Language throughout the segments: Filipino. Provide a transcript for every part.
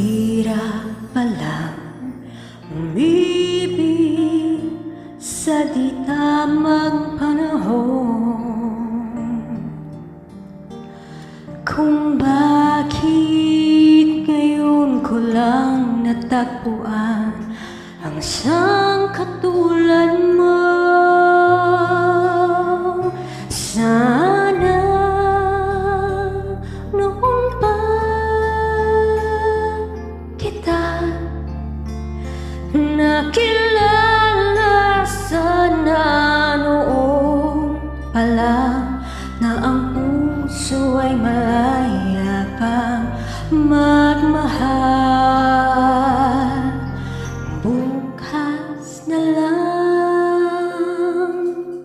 Hirap pala umibig sa di tamang panahon. Kung bakit ngayon ko lang natagpuan Ang siyang katulad mo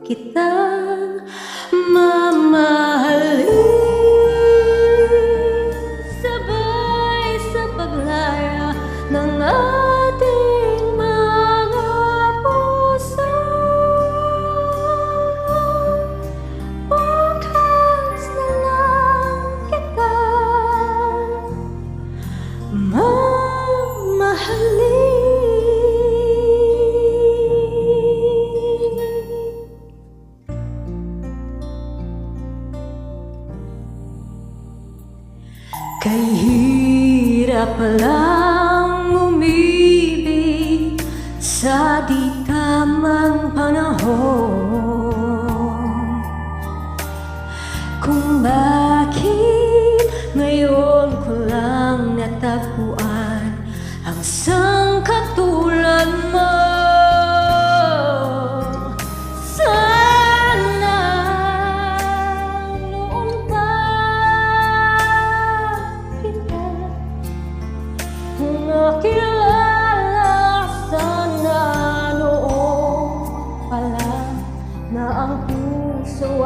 kita Kay hirap lang umibig sa di tamang panahon. Kung bakit ngayon ko lang natagpuan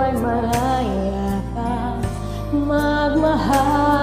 ako'y malaya ka. Magmahal